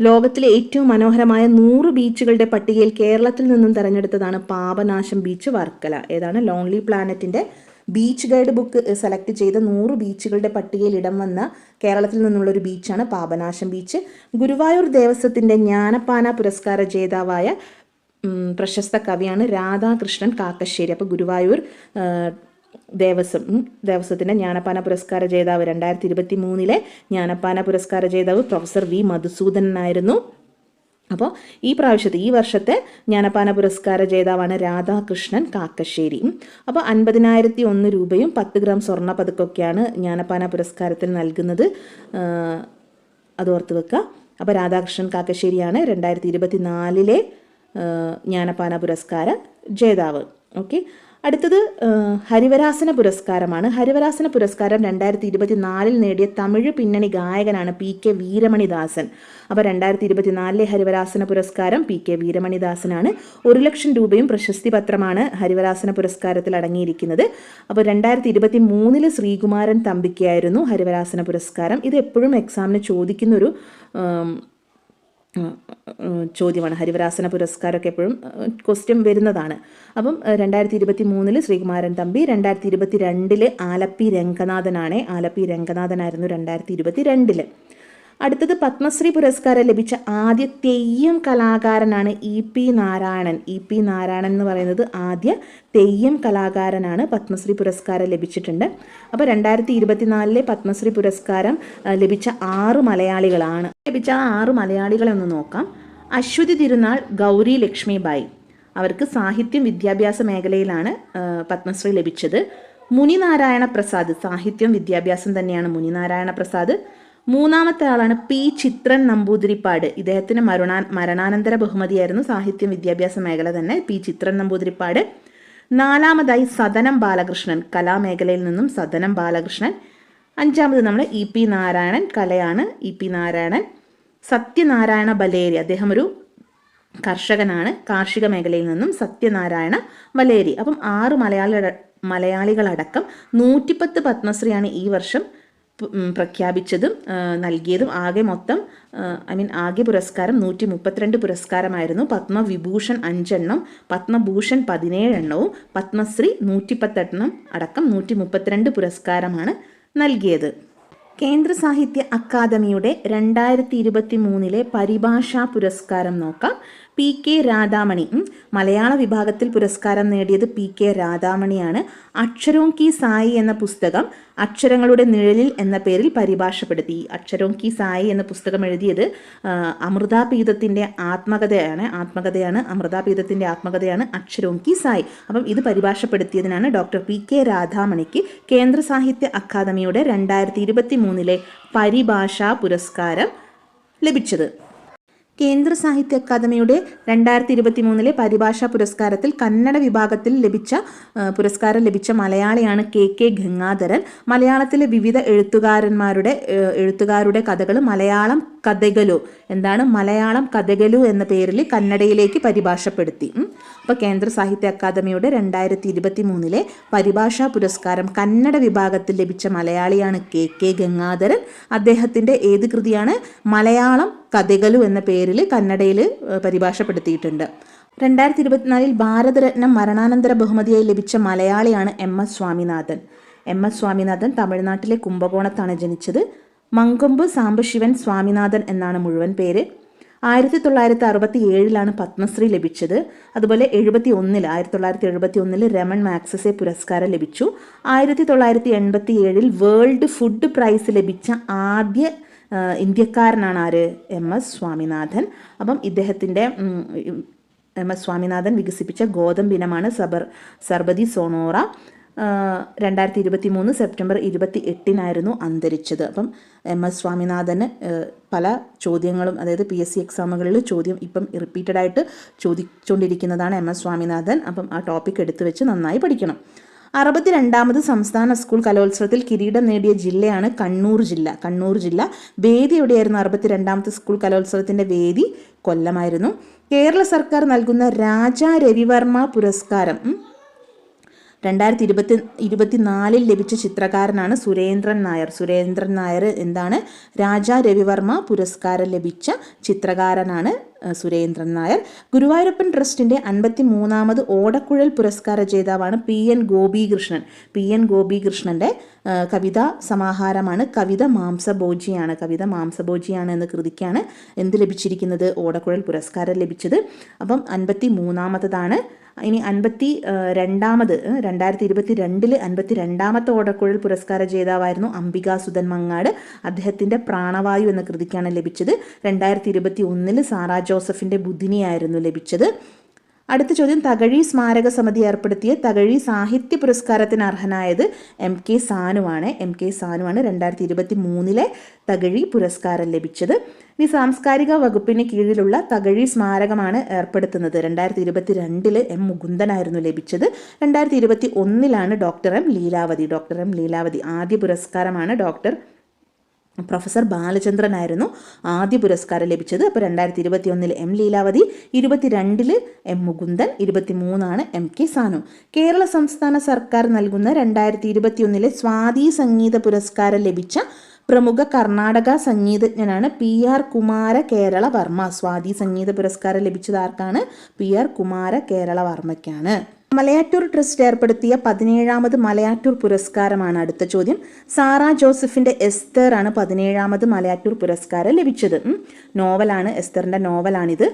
ലോകത്തിലെ ഏറ്റവും മനോഹരമായ നൂറ് ബീച്ചുകളുടെ പട്ടികയിൽ കേരളത്തിൽ നിന്നും തെരഞ്ഞെടുത്തതാണ് പാപനാശം ബീച്ച് വർക്കല. ഏതാണ്? ലോൺലി പ്ലാനറ്റിന്റെ ബീച്ച് ഗൈഡ് ബുക്ക് സെലക്ട് ചെയ്ത നൂറ് ബീച്ചുകളുടെ പട്ടികയിൽ ഇടം വന്ന കേരളത്തിൽ നിന്നുള്ള ഒരു ബീച്ചാണ് പാപനാശം ബീച്ച് ഗുരുവായൂർ ദേവസ്വത്തിന്റെ ജ്ഞാനപ്പാന പുരസ്കാര ജേതാവായ പ്രശസ്ത കവിയാണ് രാധാകൃഷ്ണൻ കാക്കശ്ശേരി. അപ്പോൾ ഗുരുവായൂർ ദേവസ്വം ദേവസ്വത്തിന്റെ ജ്ഞാനപ്പാന പുരസ്കാര ജേതാവ് രണ്ടായിരത്തി ഇരുപത്തി മൂന്നിലെ ജ്ഞാനപ്പാന പുരസ്കാര ജേതാവ് പ്രൊഫസർ വി മധുസൂദനായിരുന്നു അപ്പോൾ ഈ പ്രാവശ്യത്തെ ഈ വർഷത്തെ ജ്ഞാനപാന പുരസ്കാര ജേതാവാണ് രാധാകൃഷ്ണൻ കാക്കശ്ശേരി. അപ്പോൾ അൻപതിനായിരത്തി ഒന്ന് രൂപയും പത്ത് ഗ്രാം സ്വർണ പതുക്കൊക്കെയാണ് ജ്ഞാനപ്പാന പുരസ്കാരത്തിൽ നൽകുന്നത്. അത് ഓർത്ത് വെക്കുക അപ്പോൾ രാധാകൃഷ്ണൻ കാക്കശ്ശേരിയാണ് രണ്ടായിരത്തി ഇരുപത്തി നാലിലെ ജ്ഞാനപ്പാന പുരസ്കാര ജേതാവ്. ഓക്കെ. അടുത്തത് ഹരിവരാസന പുരസ്കാരമാണ്. ഹരിവരാസന പുരസ്കാരം രണ്ടായിരത്തി ഇരുപത്തി നാലിൽ നേടിയ തമിഴ് പിന്നണി ഗായകനാണ് പി കെ വീരമണിദാസൻ. അപ്പോൾ രണ്ടായിരത്തി ഇരുപത്തിനാലിലെ ഹരിവരാസന പുരസ്കാരം പി കെ വീരമണിദാസനാണ്. ഒരു ലക്ഷം രൂപയും പ്രശസ്തി പത്രമാണ് ഹരിവരാസന പുരസ്കാരത്തിൽ അടങ്ങിയിരിക്കുന്നത്. അപ്പോൾ രണ്ടായിരത്തി ഇരുപത്തി മൂന്നിൽ ശ്രീകുമാരൻ തമ്പിക്കായിരുന്നു ഹരിവരാസന പുരസ്കാരം. ഇത് എപ്പോഴും എക്സാമിന് ചോദിക്കുന്നൊരു ചോദ്യമാണ്. ഹരിവരാസന പുരസ്കാരമൊക്കെ എപ്പോഴും ക്വസ്റ്റ്യൻ വരുന്നതാണ്. അപ്പം രണ്ടായിരത്തി ഇരുപത്തി മൂന്നിൽ ശ്രീകുമാരൻ തമ്പി രണ്ടായിരത്തി ഇരുപത്തി രണ്ടിൽ ആലപ്പി രംഗനാഥനാണ്. ആലപ്പി രംഗനാഥനായിരുന്നു രണ്ടായിരത്തി ഇരുപത്തി രണ്ടിൽ അടുത്തത് പത്മശ്രീ പുരസ്കാരം ലഭിച്ച ആദ്യ തെയ്യം കലാകാരനാണ് E P Narayanan. E P Narayanan എന്ന് പറയുന്നത് ആദ്യ തെയ്യം കലാകാരനാണ് പത്മശ്രീ പുരസ്കാരം ലഭിച്ചിട്ടുണ്ട്. അപ്പോൾ രണ്ടായിരത്തി ഇരുപത്തിനാലിലെ പത്മശ്രീ പുരസ്കാരം ലഭിച്ച ആറ് മലയാളികളാണ്. ലഭിച്ച ആറ് മലയാളികളെ ഒന്ന് നോക്കാം. അശ്വതി തിരുനാൾ ഗൗരി ലക്ഷ്മിബായി. അവർക്ക് സാഹിത്യം വിദ്യാഭ്യാസ മേഖലയിലാണ് പത്മശ്രീ ലഭിച്ചത്. മുനിനാരായണ പ്രസാദ് സാഹിത്യം വിദ്യാഭ്യാസം തന്നെയാണ് മുനിനാരായണ പ്രസാദ്. മൂന്നാമത്തെ ആളാണ് പി ചിത്രൻ നമ്പൂതിരിപ്പാട്. ഇദ്ദേഹത്തിന് മരണാ മരണാനന്തര ബഹുമതിയായിരുന്നു. സാഹിത്യം വിദ്യാഭ്യാസ മേഖല തന്നെ പി ചിത്രൻ നമ്പൂതിരിപ്പാട്. നാലാമതായി സദനം ബാലകൃഷ്ണൻ. കലാമേഖലയിൽ നിന്നും സദനം ബാലകൃഷ്ണൻ. അഞ്ചാമത് നമ്മൾ ഇ പി നാരായണൻ. കലയാണ് ഇ പി നാരായണൻ. സത്യനാരായണ ബലേരി. അദ്ദേഹം ഒരു കർഷകനാണ്. കാർഷിക മേഖലയിൽ നിന്നും സത്യനാരായണ ബലേരി. അപ്പം ആറ് മലയാളി മലയാളികളടക്കം നൂറ്റിപ്പത്ത് പത്മശ്രീയാണ് ഈ വർഷം പ്രഖ്യാപിച്ചതും നൽകിയതും ആകെ മൊത്തം ഐ മീൻ ആകെ പുരസ്കാരം നൂറ്റി മുപ്പത്തിരണ്ട് പുരസ്കാരമായിരുന്നു. പത്മവിഭൂഷൺ അഞ്ചെണ്ണം പത്മഭൂഷൺ പതിനേഴ് എണ്ണവും പത്മശ്രീ നൂറ്റിപ്പത്തെണ്ണം അടക്കം നൂറ്റി മുപ്പത്തിരണ്ട് പുരസ്കാരമാണ് നൽകിയത്. കേന്ദ്ര സാഹിത്യ അക്കാദമിയുടെ രണ്ടായിരത്തി ഇരുപത്തി മൂന്നിലെ പരിഭാഷാ പുരസ്കാരം നോക്കാം. P K Radhamani. മലയാള വിഭാഗത്തിൽ പുരസ്കാരം നേടിയത് പി കെ രാധാമണിയാണ്. അക്ഷരോം കി സായി എന്ന പുസ്തകം അക്ഷരങ്ങളുടെ നിഴലിൽ എന്ന പേരിൽ പരിഭാഷപ്പെടുത്തി. അക്ഷരോം കി സായി എന്ന പുസ്തകം എഴുതിയത് അമൃതാപീതത്തിന്റെ ആത്മകഥയാണ്. ആത്മകഥയാണ് അമൃതാപീതത്തിന്റെ ആത്മകഥയാണ് അക്ഷരോം കി സായി. അപ്പം ഇത് പരിഭാഷപ്പെടുത്തിയതിനാണ് ഡോക്ടർ പി കെ രാധാമണിക്ക് കേന്ദ്ര സാഹിത്യ അക്കാദമിയുടെ രണ്ടായിരത്തി ഇരുപത്തി മൂന്നിലെ പരിഭാഷാ പുരസ്കാരം ലഭിച്ചത്. കേന്ദ്ര സാഹിത്യ അക്കാദമിയുടെ രണ്ടായിരത്തി ഇരുപത്തി മൂന്നിലെ പരിഭാഷാ പുരസ്കാരത്തിൽ കന്നഡ വിഭാഗത്തിൽ ലഭിച്ച പുരസ്കാരം ലഭിച്ച മലയാളിയാണ് കെ കെ ഗംഗാധരൻ. മലയാളത്തിലെ വിവിധ എഴുത്തുകാരന്മാരുടെ എഴുത്തുകാരുടെ കഥകൾ മലയാളം കഥകളു. എന്താണ്? മലയാളം കഥകലു എന്ന പേരിൽ കന്നഡയിലേക്ക് പരിഭാഷപ്പെടുത്തി. അപ്പോൾ കേന്ദ്ര സാഹിത്യ അക്കാദമിയുടെ രണ്ടായിരത്തി ഇരുപത്തി മൂന്നിലെ പരിഭാഷാ പുരസ്കാരം കന്നഡ വിഭാഗത്തിൽ ലഭിച്ച മലയാളിയാണ് കെ കെ ഗംഗാധരൻ. അദ്ദേഹത്തിന്റെ ഏത് കൃതിയാണ്? മലയാളം കഥകലു എന്ന പേരിൽ കന്നഡയിൽ പരിഭാഷപ്പെടുത്തിയിട്ടുണ്ട്. രണ്ടായിരത്തി ഇരുപത്തിനാലിൽ ഭാരതരത്നം മരണാനന്തര ബഹുമതിയായി ലഭിച്ച മലയാളിയാണ് M S Swaminathan. M S Swaminathan തമിഴ്നാട്ടിലെ കുംഭകോണത്താണ് ജനിച്ചത്. മങ്കൊമ്പ് സാംബശിവൻ സ്വാമിനാഥൻ എന്നാണ് മുഴുവൻ പേര്. ആയിരത്തി തൊള്ളായിരത്തി അറുപത്തി ഏഴിലാണ് പത്മശ്രീ ലഭിച്ചത്. അതുപോലെ എഴുപത്തി ഒന്നിൽ ആയിരത്തി തൊള്ളായിരത്തി എഴുപത്തി ഒന്നിൽ രമൺ മാക്സസെ പുരസ്കാരം ലഭിച്ചു. ആയിരത്തി തൊള്ളായിരത്തി എൺപത്തി ഏഴിൽ വേൾഡ് ഫുഡ് പ്രൈസ് ലഭിച്ച ആദ്യ ഇന്ത്യക്കാരനാണ് ആര്? M S Swaminathan. അപ്പം ഇദ്ദേഹത്തിന്റെ എം എസ് സ്വാമിനാഥൻ വികസിപ്പിച്ച ഗോതമ്പിനമാണ് സബർ സർബതി സോണോറ. രണ്ടായിരത്തി ഇരുപത്തി മൂന്ന് സെപ്റ്റംബർ ഇരുപത്തി എട്ടിനായിരുന്നു അന്തരിച്ചത്. അപ്പം എം എസ് സ്വാമിനാഥന് പല ചോദ്യങ്ങളും അതായത് പി എസ് സി എക്സാമുകളിൽ ചോദ്യം ഇപ്പം റിപ്പീറ്റഡ് ആയിട്ട് ചോദിച്ചുകൊണ്ടിരിക്കുന്നതാണ് എം എസ് സ്വാമിനാഥൻ. അപ്പം ആ ടോപ്പിക് എടുത്തു വെച്ച് നന്നായി പഠിക്കണം. അറുപത്തിരണ്ടാമത് സംസ്ഥാന സ്കൂൾ കലോത്സവത്തിൽ കിരീടം നേടിയ ജില്ലയാണ് കണ്ണൂർ ജില്ല. കണ്ണൂർ ജില്ല വേദി എവിടെയായിരുന്നു അറുപത്തിരണ്ടാമത്തെ സ്കൂൾ കലോത്സവത്തിന്റെ വേദി? കൊല്ലമായിരുന്നു. കേരള സർക്കാർ നൽകുന്ന രാജാ രവിവർമ്മ പുരസ്കാരം രണ്ടായിരത്തി ഇരുപത്തി ഇരുപത്തിനാലിൽ ലഭിച്ച ചിത്രകാരനാണ് സുരേന്ദ്രൻ നായർ. സുരേന്ദ്രൻ നായർ എന്താണ്? രാജാ രവിവർമ്മ പുരസ്കാരം ലഭിച്ച ചിത്രകാരനാണ് സുരേന്ദ്രൻ നായർ. ഗുരുവായൂരപ്പൻ ട്രസ്റ്റിന്റെ അൻപത്തി മൂന്നാമത് ഓടക്കുഴൽ പുരസ്കാര ജേതാവാണ് P N Gopikrishnan. P N ഗോപികൃഷ്ണന്റെ കവിത സമാഹാരമാണ് കവിത മാംസഭോജിയാണ്. കവിത മാംസഭോജിയാണ് എന്ന കൃതിക്കാണ് എന്ത് ലഭിച്ചിരിക്കുന്നത്? ഓടക്കുഴൽ പുരസ്കാരം ലഭിച്ചത്. അപ്പം അൻപത്തി മൂന്നാമത്തതാണ് ഇനി അൻപത്തി രണ്ടാമത് രണ്ടായിരത്തി ഇരുപത്തി രണ്ടിൽ അൻപത്തി രണ്ടാമത്തെ ഓടക്കുഴൽ പുരസ്കാര ജേതാവായിരുന്നു അംബിക സുധൻ മങ്ങാട്. അദ്ദേഹത്തിന്റെ പ്രാണവായു എന്ന കൃതിക്കാണ് ലഭിച്ചത്. രണ്ടായിരത്തി ഇരുപത്തി ഒന്നിൽ സാറാ ജോസഫിന്റെ ബുദ്ധിനിയായിരുന്നു ലഭിച്ചത്. അടുത്ത ചോദ്യം തകഴി സ്മാരക സമിതി ഏർപ്പെടുത്തിയ തകഴി സാഹിത്യ പുരസ്കാരത്തിന് അർഹനായത് എം കെ സാനുവാണ്. എം കെ സാനുവാണ് രണ്ടായിരത്തി ഇരുപത്തി മൂന്നിലെ തകഴി പുരസ്കാരം ലഭിച്ചത്. ഇനി സാംസ്കാരിക വകുപ്പിന് കീഴിലുള്ള തകഴി സ്മാരകമാണ് ഏർപ്പെടുത്തുന്നത്. രണ്ടായിരത്തി ഇരുപത്തി രണ്ടിൽ എം മുകുന്ദനായിരുന്നു ലഭിച്ചത്. രണ്ടായിരത്തി ഇരുപത്തി ഒന്നിലാണ് doctor M Leelavathi. Doctor M Leelavathi ആദ്യ പുരസ്കാരമാണ് ഡോക്ടർ പ്രൊഫസർ ബാലചന്ദ്രനായിരുന്നു ആദ്യ പുരസ്കാരം ലഭിച്ചത്. അപ്പോൾ രണ്ടായിരത്തി ഇരുപത്തി ഒന്നിൽ എം ലീലാവതി ഇരുപത്തിരണ്ടിൽ എം മുകുന്ദൻ ഇരുപത്തി മൂന്നാണ് എം കെ സാനു. കേരള സംസ്ഥാന സർക്കാർ നൽകുന്ന രണ്ടായിരത്തി ഇരുപത്തി ഒന്നിലെ സ്വാതി സംഗീത പുരസ്കാരം ലഭിച്ച പ്രമുഖ കർണാടക സംഗീതജ്ഞനാണ് പി ആർ കുമാര കേരള വർമ്മ. സ്വാതി സംഗീത പുരസ്കാരം ലഭിച്ചത് ആർക്കാണ്? പി ആർ കുമാര കേരള വർമ്മയ്ക്കാണ്. മലയാറ്റൂർ ട്രസ്റ്റ് ഏർപ്പെടുത്തിയ പതിനേഴാമത് മലയാറ്റൂർ പുരസ്കാരമാണ് അടുത്ത ചോദ്യം. സാറ ജോസഫിന്റെ എസ്തർ ആണ് പതിനേഴാമത് മലയാറ്റൂർ പുരസ്കാരം ലഭിച്ചത്. നോവലാണ് എസ്തറിന്റെ നോവലാണിത്.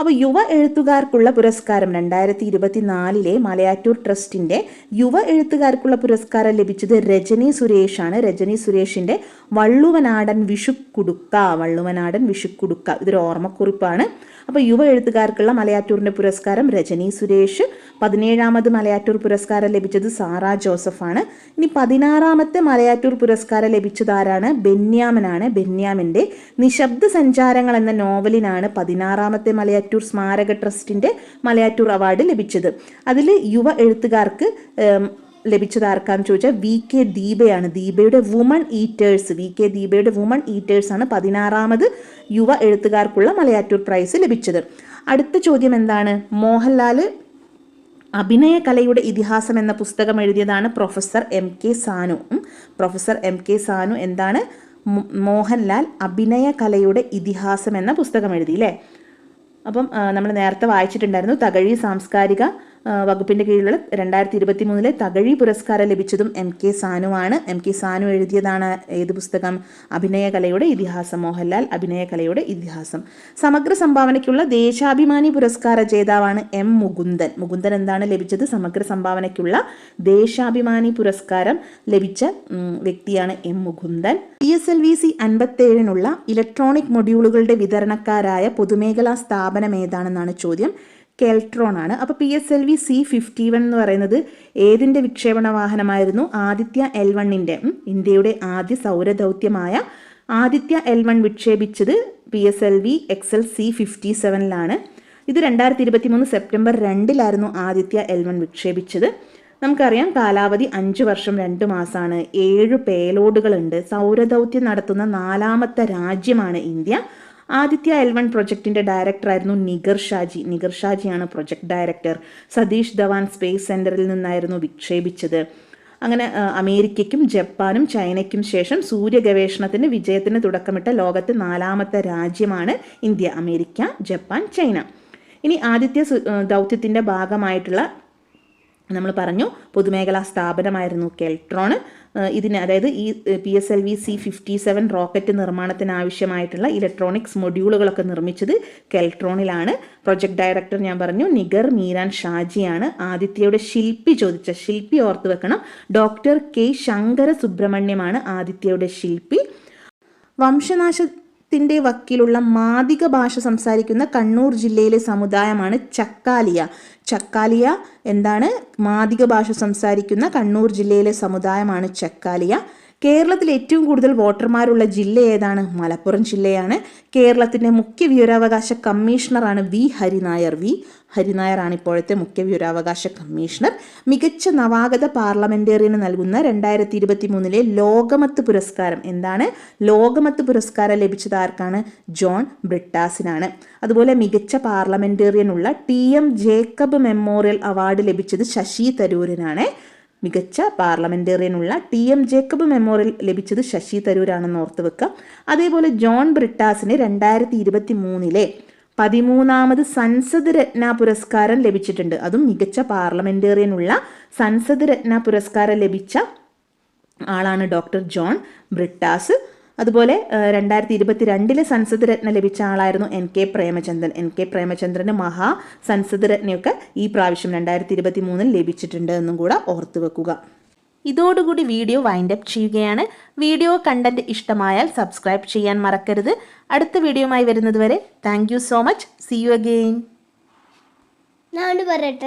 അപ്പോൾ യുവ എഴുത്തുകാർക്കുള്ള പുരസ്കാരം രണ്ടായിരത്തി ഇരുപത്തിനാലിലെ മലയാറ്റൂർ ട്രസ്റ്റിന്റെ യുവ എഴുത്തുകാർക്കുള്ള പുരസ്കാരം ലഭിച്ചത് രജനി സുരേഷാണ്. രജനി സുരേഷിന്റെ വള്ളുവനാടൻ വിഷുക്കുടുക്ക വള്ളുവനാടൻ വിഷുക്കുടുക്ക. ഇതൊരു ഓർമ്മക്കുറിപ്പാണ്. അപ്പോൾ യുവ എഴുത്തുകാർക്കുള്ള മലയാറ്റൂറിന്റെ പുരസ്കാരം രജനി സുരേഷ്. പതിനേഴാമത് മലയാറ്റൂർ പുരസ്കാരം ലഭിച്ചത് സാറ ജോസഫാണ്. ഇനി പതിനാറാമത്തെ മലയാറ്റൂർ പുരസ്കാരം ലഭിച്ചതാരാണ്? ബെന്യാമനാണ്. ബെന്യാമിന്റെ നിശബ്ദ സഞ്ചാരങ്ങൾ എന്ന നോവലിനാണ് പതിനാറാമത്തെ മലയാറ്റൂർ സ്മാരക ട്രസ്റ്റിന്റെ മലയാറ്റൂർ അവാർഡ് ലഭിച്ചത്. അതിൽ യുവ എഴുത്തുകാർക്ക് ലഭിച്ചത് ആർക്കാന്ന് ചോദിച്ചാൽ വി കെ ദീപയാണ്. ദീപയുടെ വുമൺ ഈറ്റേഴ്സ് വി കെ ദീപയുടെ വുമൺ ഈറ്റേഴ്സ് ആണ് പതിനാറാമത് യുവ എഴുത്തുകാർക്കുള്ള മലയാറ്റൂർ പ്രൈസ് ലഭിച്ചത്. അടുത്ത ചോദ്യം എന്താണ്? മോഹൻലാൽ അഭിനയകലയുടെ ഇതിഹാസം എന്ന പുസ്തകം എഴുതിയതാണ് professor M K Sanu. Professor M K Sanu എന്താണ്? മോഹൻലാൽ അഭിനയകലയുടെ ഇതിഹാസം എന്ന പുസ്തകം എഴുതി അല്ലേ അപ്പം നമ്മൾ നേരത്തെ വായിച്ചിട്ടുണ്ടായിരുന്നു തകഴി സാംസ്കാരിക വകുപ്പിന്റെ കീഴിലുള്ള രണ്ടായിരത്തി ഇരുപത്തി മൂന്നിലെ തകഴി പുരസ്കാരം ലഭിച്ചതും എം കെ സാനുവാണ്. എം കെ സാനു എഴുതിയതാണ് ഏത് പുസ്തകം? അഭിനയകലയുടെ ഇതിഹാസം. മോഹൻലാൽ അഭിനയകലയുടെ ഇതിഹാസം. സമഗ്ര സംഭാവനയ്ക്കുള്ള ദേശാഭിമാനി പുരസ്കാര ജേതാവാണ് എം മുകുന്ദൻ. മുകുന്ദൻ എന്താണ് ലഭിച്ചത്? സമഗ്ര സംഭാവനയ്ക്കുള്ള ദേശാഭിമാനി പുരസ്കാരം ലഭിച്ച വ്യക്തിയാണ് M Mukundan. P S L V C അൻപത്തേഴിനുള്ള electronic മൊഡ്യൂളുകളുടെ വിതരണക്കാരായ പൊതുമേഖലാ സ്ഥാപനം ഏതാണെന്നാണ് ചോദ്യം. കെൽട്രോൺ ആണ്. അപ്പോൾ P S L V C fifty one എന്ന് പറയുന്നത് ഏതിന്റെ വിക്ഷേപണ വാഹനമായിരുന്നു? ആദിത്യ എൽ വണ്ണിന്റെ ഇന്ത്യയുടെ ആദ്യ സൗരദൗത്യമായ Aditya L one വിക്ഷേപിച്ചത് P S L V X L C fifty സെവനിലാണ് ഇത് രണ്ടായിരത്തി ഇരുപത്തി മൂന്ന് സെപ്റ്റംബർ രണ്ടിലായിരുന്നു ആദിത്യ എൽ വൺ വിക്ഷേപിച്ചത്. നമുക്കറിയാം കാലാവധി അഞ്ച് വർഷം രണ്ട് മാസമാണ് ഏഴ് പേലോഡുകളുണ്ട്. സൗരദൗത്യം നടത്തുന്ന നാലാമത്തെ രാജ്യമാണ് ഇന്ത്യ. ആദിത്യ എൽ വൺ പ്രൊജക്ടിന്റെ ഡയറക്ടറായിരുന്നു Nigar Shaji. Nigar ഷാജിയാണ് project director Satish Dhawan space സെന്ററിൽ നിന്നായിരുന്നു വിക്ഷേപിച്ചത്. അങ്ങനെ അമേരിക്കയ്ക്കും ജപ്പാനും ചൈനയ്ക്കും ശേഷം സൂര്യ ഗവേഷണത്തിന് വിജയത്തിന് തുടക്കമിട്ട ലോകത്തെ നാലാമത്തെ രാജ്യമാണ് ഇന്ത്യ അമേരിക്ക ജപ്പാൻ ചൈന. ഇനി ആദിത്യ ദൗത്യത്തിന്റെ ഭാഗമായിട്ടുള്ള നമ്മൾ പറഞ്ഞു പൊതുമേഖലാ സ്ഥാപനമായിരുന്നു കെൽട്രോൺ. ഇതിന് അതായത് ഈ P S L V C fifty seven rocket നിർമ്മാണത്തിന് ആവശ്യമായിട്ടുള്ള ഇലക്ട്രോണിക്സ് മൊഡ്യൂളുകളൊക്കെ നിർമ്മിച്ചത് കെൽട്രോണിലാണ് പ്രൊജക്ട് ഡയറക്ടർ ഞാൻ പറഞ്ഞു നിഗർ മീരാൻ ഷാജിയാണ്. ആദിത്യയുടെ ശില്പി ചോദിച്ച ശില്പി ഓർത്ത് വെക്കണം. ഡോക്ടർ കെ ശങ്കര സുബ്രഹ്മണ്യമാണ് ആദിത്യയുടെ ശില്പി. വംശനാശത്തിന്റെ വക്കിലുള്ള മാദിക ഭാഷ സംസാരിക്കുന്ന കണ്ണൂർ ജില്ലയിലെ സമുദായമാണ് ചക്കാലിയ. ചക്കാലിയ എന്താണ്? മാദിക ഭാഷ സംസാരിക്കുന്ന കണ്ണൂർ ജില്ലയിലെ സമുദായമാണ് ചക്കാലിയ. കേരളത്തിൽ ഏറ്റവും കൂടുതൽ വോട്ടർമാരുള്ള ജില്ല ഏതാണ്? മലപ്പുറം ജില്ലയാണ്. കേരളത്തിന്റെ മുഖ്യ വിവരാവകാശ കമ്മീഷണറാണ് വി. ഹരിനായർ. വി. ഹരിനായറാണ് ഇപ്പോഴത്തെ മുഖ്യ വിവരാവകാശ കമ്മീഷണർ. മികച്ച നവാഗത പാർലമെന്റേറിയന് നൽകുന്ന രണ്ടായിരത്തി ഇരുപത്തി മൂന്നിലെ ലോകമത്ത് പുരസ്കാരം എന്താണ്? ലോകമത്ത് പുരസ്കാരം ലഭിച്ചത് ആർക്കാണ്? ജോൺ ബ്രിട്ടാസിനാണ്. അതുപോലെ മികച്ച പാർലമെന്റേറിയനുള്ള T M Jacob memorial award ലഭിച്ചത് ശശി തരൂരിനാണ്. മികച്ച പാർലമെന്റേറിയനുള്ള ടി എം ജേക്കബ് മെമ്മോറിയൽ ലഭിച്ചത് ശശി തരൂരാണെന്ന് ഓർത്ത് വെക്കുക അതേപോലെ ജോൺ ബ്രിട്ടാസിന് രണ്ടായിരത്തി ഇരുപത്തി മൂന്നിലെ പതിമൂന്നാമത് സൻസദ് രത്ന പുരസ്കാരം ലഭിച്ചിട്ടുണ്ട്. അതും മികച്ച പാർലമെന്റേറിയനുള്ള സൻസദ് രത്ന പുരസ്കാരം ലഭിച്ച ആളാണ് ഡോക്ടർ ജോൺ ബ്രിട്ടാസ്. അതുപോലെ രണ്ടായിരത്തി ഇരുപത്തി രണ്ടിലെ സൻസദ് രത്ന ലഭിച്ച ആളായിരുന്നു N K Premachandran N K പ്രേമചന്ദ്രന് മഹാ സൻസദ് രത്നയൊക്കെ ഈ പ്രാവശ്യം രണ്ടായിരത്തി ഇരുപത്തി മൂന്നിൽ ലഭിച്ചിട്ടുണ്ട് എന്നും കൂടെ ഓർത്തു വെക്കുക. ഇതോടുകൂടി വീഡിയോ വൈൻഡ് അപ്പ് ചെയ്യുകയാണ്. വീഡിയോ കണ്ടന്റ് ഇഷ്ടമായാൽ സബ്സ്ക്രൈബ് ചെയ്യാൻ മറക്കരുത്. അടുത്ത വീഡിയോയുമായി വരുന്നത് വരെ thank so much see you again പറയട്ടെ.